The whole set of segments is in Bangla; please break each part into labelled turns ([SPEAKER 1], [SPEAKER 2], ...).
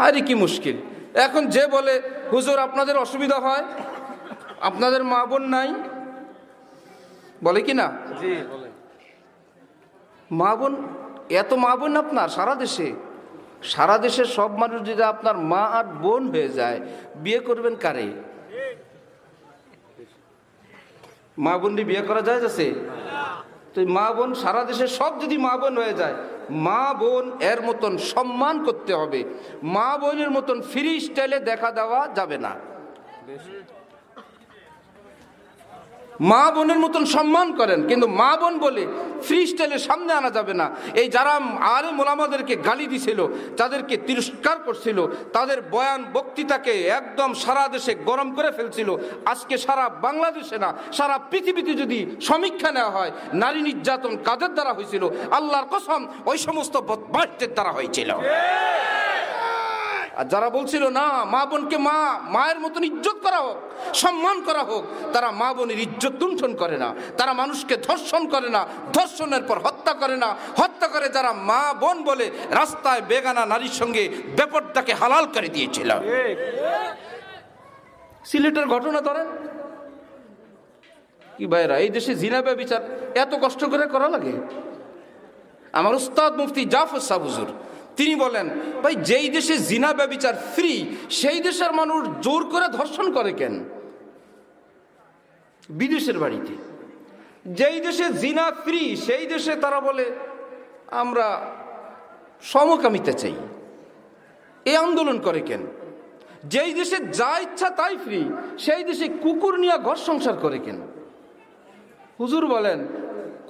[SPEAKER 1] আরে কি মুশকিল? এখন যে বলে হুজুর আপনাদের অসুবিধা হয়? আপনাদের মা বোন নাই? বলে কি না? মা বোন এত মা বোন আপনার সারা দেশে? সারা দেশের সব মানুষ যদি আপনার মা আর বোন হয়ে যায় বিয়ে করবেন কারে? মা বোন বিয়ে করা যায় যাচ্ছে তো মা বোন সারা দেশের সব যদি মা বোন হয়ে যায় মা বোন এর মতন সম্মান করতে হবে। মা বোনের মতন ফ্রি স্টাইলে দেখা দেওয়া যাবে না। মা বোনের মতন সম্মান করেন, কিন্তু মা বোন বলে ফ্রি স্টাইলের সামনে আনা যাবে না। এই যারা আরে মোলামাদেরকে গালি দিছিল, তাদেরকে তিরস্কার করছিল, তাদের বয়ান বক্তৃতাকে একদম সারা দেশে গরম করে ফেলছিল। আজকে সারা বাংলাদেশে না, সারা পৃথিবীতে যদি সমীক্ষা নেওয়া হয়, নারী নির্যাতন কাদের দ্বারা হয়েছিল? আল্লাহর কসম, ওই সমস্ত বদমাসদের দ্বারা হয়েছিল। আর যারা বলছিল, না, মা বোনকে মা, মায়ের মতন ইজ্জত করা হোক, সম্মান করা হোক, তারা মা বোনের ইজ্জত লুণ্ঠন করে না। তারা মানুষকে ধর্ষণ করে না, ধর্ষণের পর হত্যা করে না। হত্যা করে যারা মা বোন বলে রাস্তায় বেগানা নারীর সঙ্গে ব্যাপারটাকে হালাল করে দিয়েছিল। সিলেটের ঘটনা ধরেন। কি ভাইরা এই দেশে জিনা বিচার এত কষ্ট করে করা লাগে? আমার উস্তাদ মুফতি জাফর সাহ হুজুর তিনি বলেন, ভাই, যেই দেশে জিনা ব্যবিচার ফ্রি সেই দেশের মানুষ জোর করে ধর্ষণ করে কেন? বিদেশের বাড়িতে। যেই দেশে জিনা ফ্রি সেই দেশে তারা বলে, আমরা সমকামিতা চাই। এ আন্দোলন করে কেন? যেই দেশে যা ইচ্ছা তাই ফ্রি সেই দেশে কুকুর নিয়ে ঘর সংসার করে কেন? হুজুর বলেন,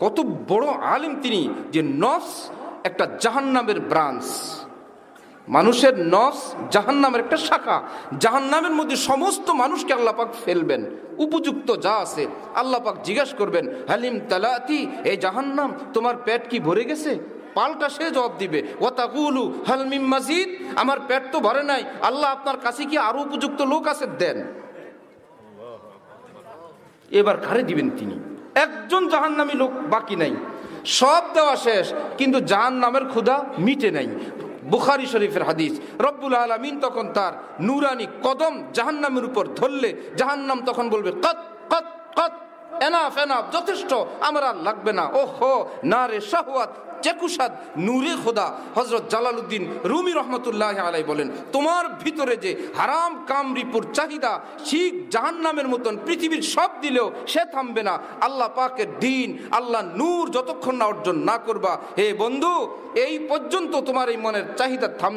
[SPEAKER 1] কত বড় আলিম তিনি যে নফস একটা জাহান্নামের ব্রাঞ্চ মানুষের নফস জাহান্নামের একটা শাখা। জাহান্নামের মধ্যে সমস্ত মানুষকে আল্লাপাক ফেলবেন। উপযুক্ত যা আছে আল্লাপাক জিজ্ঞাসা করবেন, হালিম তালাতি এই জাহান্নাম, তোমার পেট কি ভরে গেছে? পাল্টা সে জবাব দিবে ওয়াতাকুলু হালমিম মাজিদ? আমার পেট তো ভরে নাই, আল্লাহ আপনার কাছে কি আরও উপযুক্ত লোক আছে দেন? এবার কারে দিবেন তিনি? একজন জাহান্নামী লোক বাকি নাই। সব দেওয়া শেষ, কিন্তু জাহান নামের ক্ষুধা মিটে নাই। বুখারি শরীফের হাদিস, রব্বুল আলমিন তখন তার নুরানি কদম জাহান্নামের উপর ধরলে, জাহান্নাম তখন বলবে, কত কত কত। এনাফ এনাফ, যথেষ্ট, আমার আর লাগবে না। ওহো না রে শাহওয়াত, চেকুসাদ, নূরে খোদা হজরত জালালউদ্দিন রুমি রহমতুল্লাহ আলাই বলেন, তোমার ভিতরে যে হারাম কামরিপুর চাহিদা, শিখ জাহান্নামের মতন পৃথিবীর সব দিলেও সে থামবে না। আল্লাহ পাকের দিন, আল্লাহ নূর যতক্ষণ না অর্জন না করবা। হে বন্ধু, এই পর্যন্ত তোমার এই মনের চাহিদা থাম